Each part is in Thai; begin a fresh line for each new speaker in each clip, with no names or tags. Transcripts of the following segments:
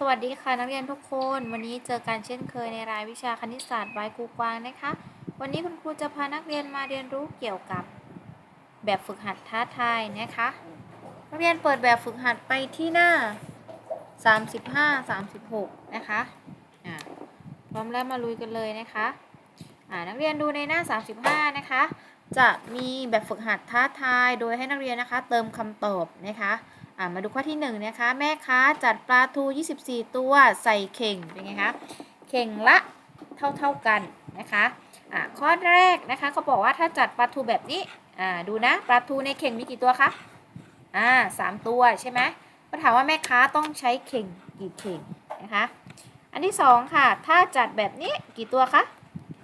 สวัสดีค่ะนักเรียนทุกคน วันนี้เจอกันเช่นเคยในรายวิชาคณิตศาสตร์ใบครูกวางนะคะ วันนี้คุณครูจะพานักเรียนมาเรียนรู้เกี่ยวกับแบบฝึกหัดท้าทายนะคะ นักเรียนเปิดแบบฝึกหัดไปที่หน้า 35 36 นะคะพร้อมแล้วมาลุยกันเลยนะคะอ่านักเรียนดูในหน้า 35 นะคะ จะมีแบบฝึกหัดท้าทายโดยให้นักเรียนนะคะ เติมคำตอบนะคะ มาดูข้อที่1นะคะแม่ค้าจัดปลาทู 24 ตัวใส่เข่งเป็นไงคะเข่งละเท่าเท่าๆกันนะคะข้อแรกนะคะเขาบอกว่าถ้าจัดปลาทูแบบนี้ดูนะปลาทูในเข่งมีกี่ตัวคะอ่าสามตัวใช่ไหมก็ถามว่าแม่ค้าต้องใช้เข่งกี่เข่งนะคะอันที่สองค่ะ ถ้าจัดแบบนี้กี่ตัวคะ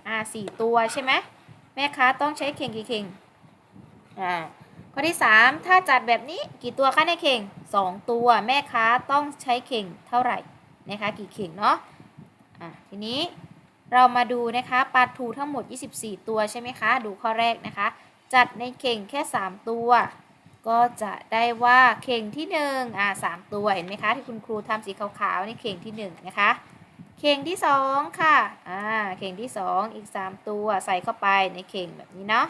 อ่าสี่ตัวใช่ไหมแม่ค้าต้องใช้เข่งกี่เข่งอ่า ข้อที่ 3 ถ้าจัดแบบนี้กี่ตัวคะในเข่ง 2 ตัวแม่ค้าต้องใช้เข่งเท่าไหร่นะคะกี่เข่งเนาะะทีนี้เรามาดูนะคะปลาทูทั้งหมด 24 ตัวใช่ไหมคะ ดูข้อแรกนะคะ จัดในเข่งแค่ 3 ตัว ก็จะได้ว่าเข่งที่1อ่า3ตัวเห็นไหมคะที่คุณครูทำสีขาวๆในเข่งที่1นะคะเข่งที่ 2 ค่ะอ่าเข่งที่ 2 อีก 3 ตัวใส่เข้าไปในเข่งแบบนี้เนาะ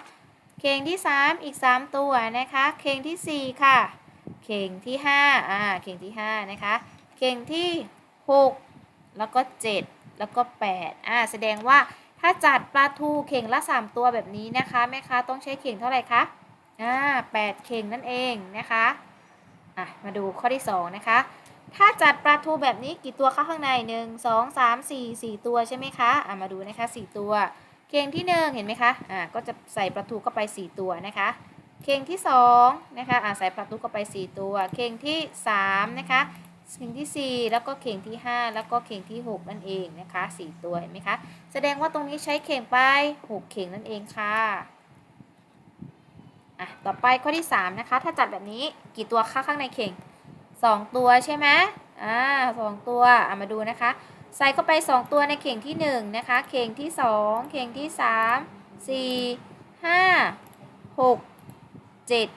เข่งที่ 3 อีก 3 ตัวนะคะ เข่งที่ 4 ค่ะ เข่งที่5อ่าเข่งที่5นะคะ เข่งที่ 6 แล้วก็ 7 แล้วก็8อ่าแสดงว่าถ้าจัดปลาทูเข่งละ 3 ตัวแบบนี้นะคะแม่ค้าต้องใช้เข่งเท่าไหร่คะอ่า8เข่งนั่นเองนะคะอะมาดูข้อที่ 2 นะคะ ถ้าจัดปลาทูแบบนี้กี่ตัวเข้าข้างใน 1 2 3 4 4 ตัวใช่ไหมคะอะมาดูนะคะ 4 ตัว เข่งที่1เห็นไหมคะอ่าก็จะใส่ปลาทูเข้าไป 4 ตัวนะคะ เข่งที่2นะคะอ่าใส่ปลาทูเข้าไป 4 ตัว เข่งที่3นะคะเข่งที่ 4 แล้วก็เข่งที่ 5 แล้วก็เข่งที่ 6 นั่นเองนะคะ 4 ตัวเห็นไหมคะแสดงว่าตรงนี้ใช้เข่งไป 6 เข่งนั่นเองค่ะอะต่อไปข้อที่ 3 นะคะ ถ้าจัดแบบนี้กี่ตัวคะข้างในเข่ง 2 ตัวใช่ไหมอ่าสองตัวอะมาดูนะคะ ใส่เข้าไป 2 ตัวในเข่งที่1นะคะ เข่งที่ 2 เข่งที่ 3 4 5 6 7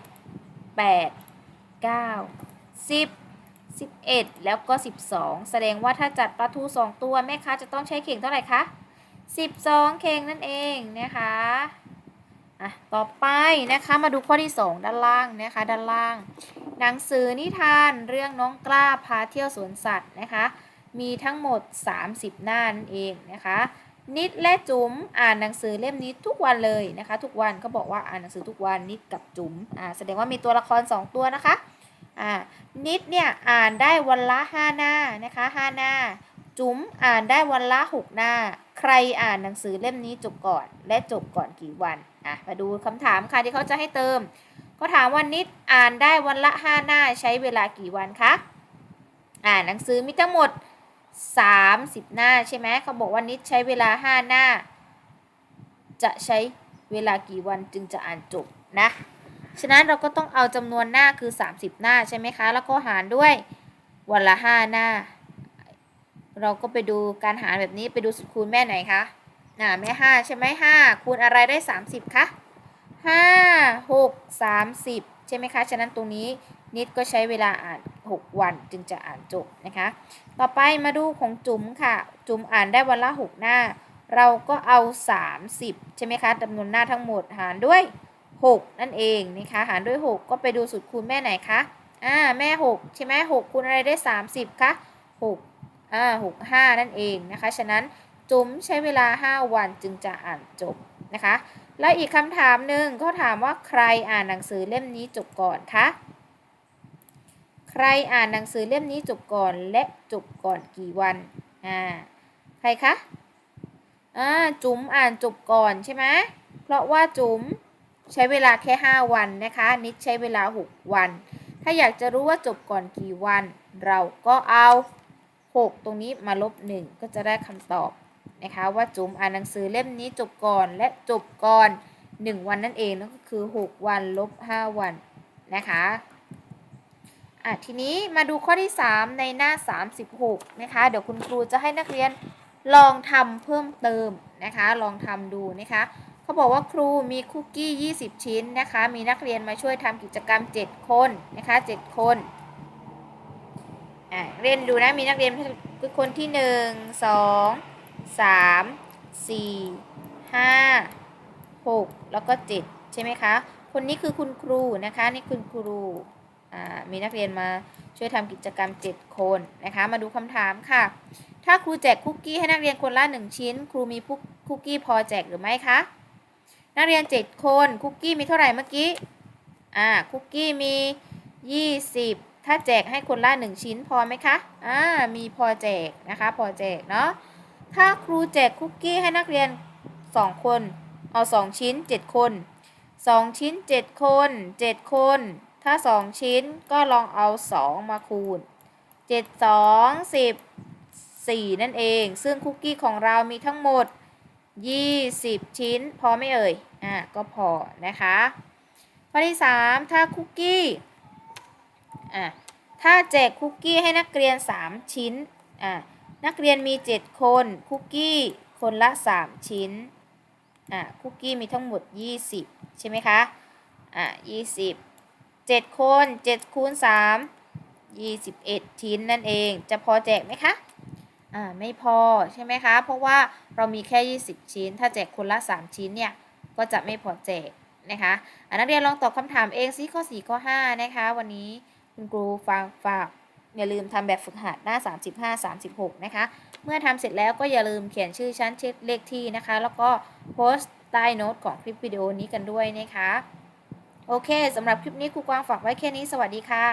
8 9 10 11 แล้วก็ 12 แสดงว่าถ้าจัดปลาทู 2 ตัวแม่ค้าจะต้องใช้เข่งเท่าไหร่คะ 12 เข่งนั่นเองนะคะอะต่อไปนะคะมาดูข้อที่ 2 ด้านล่างนะคะ ด้านล่าง หนังสือนิทานเรื่องน้องกล้าพาเที่ยวสวนสัตว์นะคะ มีทั้งหมด 30 หน้านั่นเองนะคะ นิดและจุ๋มอ่านหนังสือเล่มนี้ทุกวันเลยนะคะ ทุกวันก็บอกว่าอ่านหนังสือทุกวันนิดกับจุ๋มอ่าแสดงว่ามีตัวละคร 2 ตัวนะคะอ่านิดเนี่ยอ่านได้วันละ 5 หน้านะคะ5หน้า จุ๋มอ่านได้วันละ 6 หน้า ใครอ่านหนังสือเล่มนี้จบก่อน และจบก่อนกี่วันอะมาดูคำถามค่ะที่เขาจะให้เติมเขาถามว่านิดอ่านได้วันละ 5 หน้าใช้เวลากี่วันคะอ่านหนังสือมีทั้งหมด 30 หน้าใช่ไหมเขาบอกว่านิดใช้เวลา 5 หน้า จะใช้เวลากี่วันจึงจะอ่านจบนะ ฉะนั้นเราก็ต้องเอาจำนวนหน้าคือ 30 หน้าใช่ไหมคะ แล้วก็หารด้วยวันละ 5 หน้า เราก็ไปดูการหารแบบนี้ไปดูสูตรคูณแม่ไหนคะน่ะแม่ 5 ใช่ไหม5คูณอะไรได้ 30คะ5 6 30 ใช่ไหมคะ ฉะนั้นตรงนี้นิดก็ใช้เวลาอ่าน 6 วันจึงจะอ่านจบนะคะ ต่อไปมาดูของจุ๋มค่ะ จุ๋มอ่านได้วันละ 6 หน้า เราก็เอา 30 ใช่ไหมคะจำนวนหน้าทั้งหมดหารด้วย 6 นั่นเองนะคะ หารด้วย 6 ก็ไปดูสูตรคูณแม่ไหนคะ อ่า แม่ 6 ใช่ไหม6คูณอะไรได้ 30 คะ6อ่า6 5 นั่นเองนะคะ ฉะนั้นจุ๋มใช้เวลา 5 วันจึงจะอ่านจบนะคะ แล้วอีกคำถามหนึ่งเขาถามว่าใครอ่านหนังสือเล่มนี้จบก่อนคะ ใครอ่านหนังสือเล่มนี้จบก่อนและจบก่อนกี่วันอ่าใครคะอ่าจุ๋มอ่านจบก่อนใช่ไหมเพราะว่าจุ๋มใช้เวลาแค่ 5 วันนะคะ นิดใช้เวลา 6 วัน ถ้าอยากจะรู้ว่าจบก่อนกี่วัน เราก็เอา 6 ตรงนี้มาลบ 1 ก็จะได้คำตอบนะคะว่าจุ๋มอ่านหนังสือเล่มนี้จบก่อนและจบก่อน 1 วันนั่นเองนั่นก็คือ 6 วันลบ 5 วันนะคะ อะทีนี้มาดูข้อที่ 3 ในหน้า 36 นะคะ เดี๋ยวคุณครูจะให้นักเรียนลองทำเพิ่มเติมนะคะ ลองทำดูนะคะเขาบอกว่าครูมีคุกกี้ 20 ชิ้นนะคะ มีนักเรียนมาช่วยทำกิจกรรม 7 คนนะคะ 7 คนอะเรียนดูนะ มีนักเรียนคือคนที่หนึ่งสองสามสี่ห้าหกแล้วก็เจ็ดใช่ไหมคะ คนนี้คือคุณครูนะคะ นี่คุณครู มีนักเรียนมาช่วยทำกิจกรรม 7 คนนะคะ มาดูคำถามค่ะ ถ้าครูแจกคุกกี้ให้นักเรียนคนละ 1 ชิ้น ครูมีคุกคุกกี้พอแจกหรือไม่คะ นักเรียน 7 คนคุกกี้มีเท่าไหร่เมื่อกี้ อ่าคุกกี้มี 20 ถ้าแจกให้คนละ 1 ชิ้นพอไหมคะ อ่า มีพอแจกนะคะ พอแจกเนาะ ถ้าครูแจกคุกกี้ให้นักเรียน 2 คน เอา 2 ชิ้น 7 คน 2 ชิ้น 7 คน 7 คน ถ้า 2 ชิ้นก็ลองเอา 2 มาคูณ 7 2 10 4 นั่นเอง ซึ่งคุกกี้ของเรามีทั้งหมด 20 ชิ้น พอไม่เอ่ย อ่าก็พอนะคะข้อที่ 3 ถ้าคุกกี้ อะ ถ้าแจกคุกกี้ให้นักเรียน 3 ชิ้น อะ นักเรียนมี 7 คน คุกกี้คนละ 3 ชิ้น อะ คุกกี้มีทั้งหมด 20 ใช่ไหมคะ อะ 20 7 คน7คูณ3 21 ชิ้นนั่นเองจะพอแจกไหมคะอ่าไม่พอใช่ไหมคะ เพราะว่าเรามีแค่ 20 ชิ้น ถ้าแจกคนละ 3 ชิ้นเนี่ยก็จะไม่พอแจกนะคะอะนักเรียนลองตอบคำถามเองซิข้อ 4 ข้อ 5 นะคะ วันนี้คุณครูฝากฝากอย่าลืมทำแบบฝึกหัดหน้า 35 36 นะคะ เมื่อทำเสร็จแล้วก็อย่าลืมเขียนชื่อชั้นเช็คเลขที่นะคะ แล้วก็โพสต์ใต้โน้ตของคลิปวิดีโอนี้กันด้วยนะคะ โอเคสำหรับคลิปนี้ครูกวางฝากไว้แค่นี้สวัสดีค่ะ